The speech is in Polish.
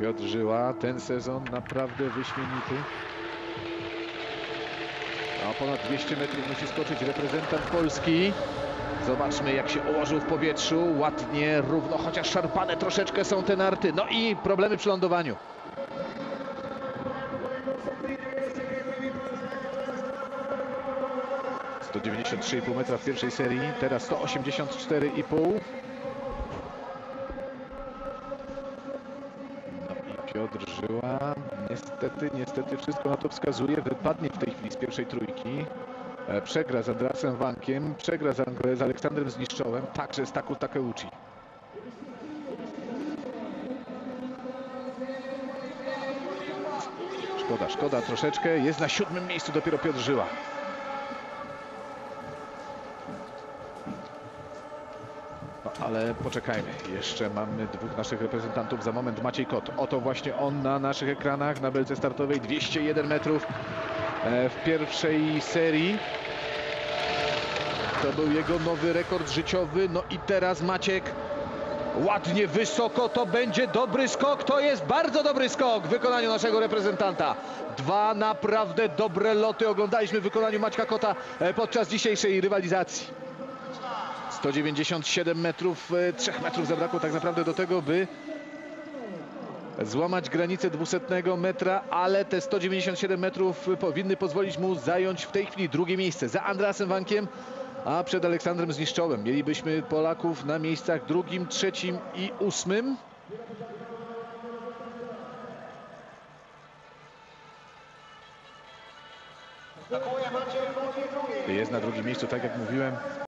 Piotr Żyła, ten sezon naprawdę wyśmienity. A ponad 200 metrów musi skoczyć reprezentant Polski. Zobaczmy jak się ułożył w powietrzu. Ładnie, równo, chociaż szarpane troszeczkę są te narty. No i problemy przy lądowaniu. To 93,5 metra w pierwszej serii, teraz 184,5. No i Piotr Żyła, niestety, niestety wszystko na to wskazuje, wypadnie w tej chwili z pierwszej trójki. E, Przegra z Andrasem Wankiem, przegra z, z Aleksandrem Zniszczołem, także z Taku Takeuchi. Szkoda, szkoda troszeczkę. Jest na siódmym miejscu dopiero Piotr Żyła. Ale poczekajmy, jeszcze mamy dwóch naszych reprezentantów. Za moment Maciej Kot. Oto właśnie on na naszych ekranach na belce startowej. 201 metrów e, w pierwszej serii. To był jego nowy rekord życiowy. No i teraz Maciek ładnie wysoko. To będzie dobry skok. To jest bardzo dobry skok w wykonaniu naszego reprezentanta. Dwa naprawdę dobre loty oglądaliśmy w wykonaniu Maćka Kota e, podczas dzisiejszej rywalizacji. 197 metrów, 3 metrów zabrakło tak naprawdę do tego, by złamać granicę 200 metra, ale te 197 metrów powinny pozwolić mu zająć w tej chwili drugie miejsce za Andrasem Wankiem, a przed Aleksandrem Zniszczołem. Mielibyśmy Polaków na miejscach drugim, trzecim i ósmym. Jest na drugim miejscu, tak jak mówiłem,